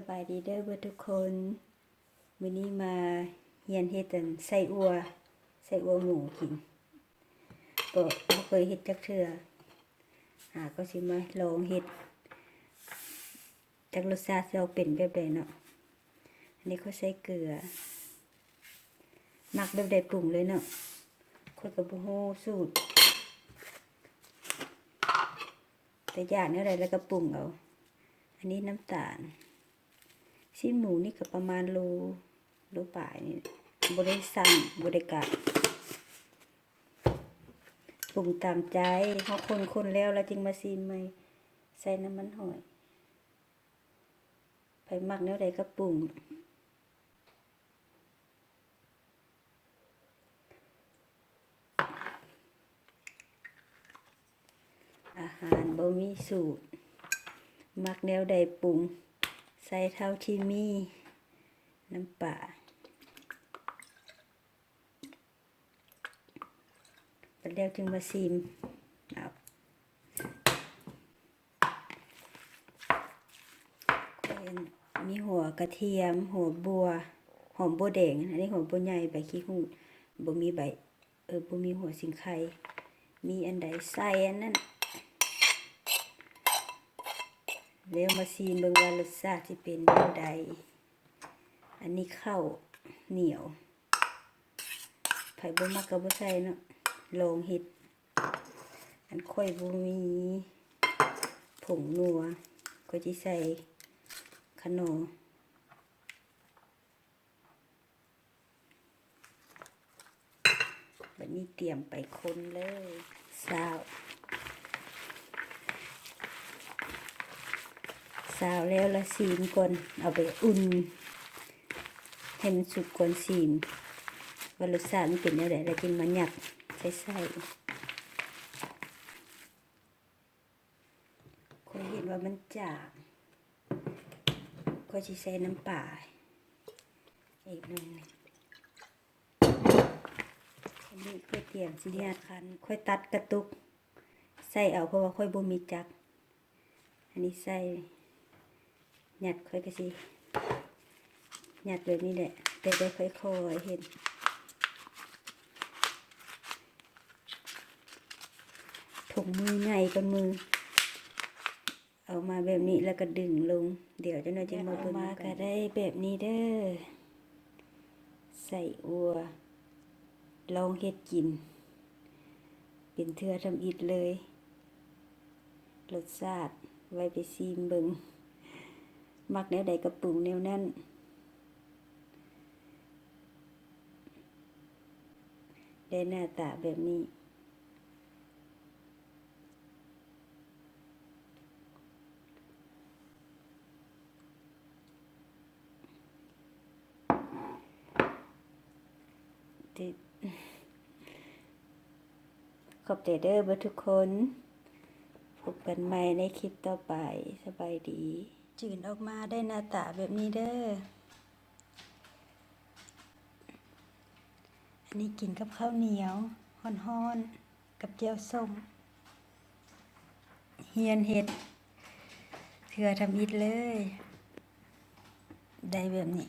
สบายดีเด้อเพื่อทุกคนวันนี้มาเฮียนเฮ็ดอันไส้อัวไส้อัวหมูกินก็บ่เคยเฮ็ดจักเทื่ออ่าก็สิมาลองเฮ็ดจักรสชาติสิเอาเป็นแบบใดเนาะอันนี้เขาใส่เกลือหมักแบบใดปรุงเลยเนาะคนกับบ่ฮู้สูตรแต่ย่างนี้อะไรแล้วก็ปรุงเอา อันนี้น้ำตาล ชิ้นหมูนี่ก็ประมาณโลโลป่ายนี่บริสั่งบริกะปรุงตามใจเขาคนคนแล้วแล้วจึงมาซีมใหม่ใส่น้ำมันหอยไปหมักแนวใดก็ปรุงอาหารบ่มีสูตร มักแนวใดปรุง ใส่เท่าที่มีน้ำปลาแล้วเทียวจึงมาซิมเอามีหัวกระเทียม หัวบัว หอมบัวแดง อันนี้หัวบัวใหญ่ใบขี้หูดบ่มีใบ เออบ่มีหัวสิงไข่มีอันใดใส่อันนั้น เดี๋ยวมาซีมเบิ่งว่ารสชาติสิเป็นแนวใด อันนี้ข้าวเหนียว ไผ่บ่มักก็บ่ใส่เนาะลองเฮ็ด อันค่อยบ่มีผงนัว ก็สิใส่ขนมบัดนี้เตรียมไปคนเลยซาว สาวแล้วละซีมก่อนเอาไปอุ่นให้มันสุกก่อนซีมว่ารสชาติมันเป็นยังไงแล้วจึงมาหยักใส่ใส่คนเห็นว่ามันจางก็จะใส่น้ำปลาอีกหนึ่งอันนี้ค่อยเตรียมสิญาคันค่อยตัดกระตุก ใส่เอาเพราะว่าค่อยบ่มีจัก อันนี้ใส่ หยัดค่อยก็สิหยัดแบบนี้แหละแต่ได้ค่อยๆเห็นถุงมือใหญ่กันมือ เอามาแบบนี้แล้วก็ดึงลง เดี๋ยวเจะน่าจะมาเบิ่งมาก็ได้แบบนี้เด้อใส่อัว ลองเฮ็ดกิน เป็นเทือทำอิดเลย รสชาติไว้ไปซีมเบิง มักแนวใดกระปรุงแนวนั้นได้หน้าตาแบบนี้ ขอบใจเด้อเบทุกคน พบกันใหม่ในคลิปต่อไป สบายดี จืนออกมาได้หน้าตาแบบนี้เด้อ อันนี้กินกับข้าวเหนียวฮ้อนๆ กับเจียวส้ม เฮียนเห็ดเถื่อทำอิดเลย ได้แบบนี้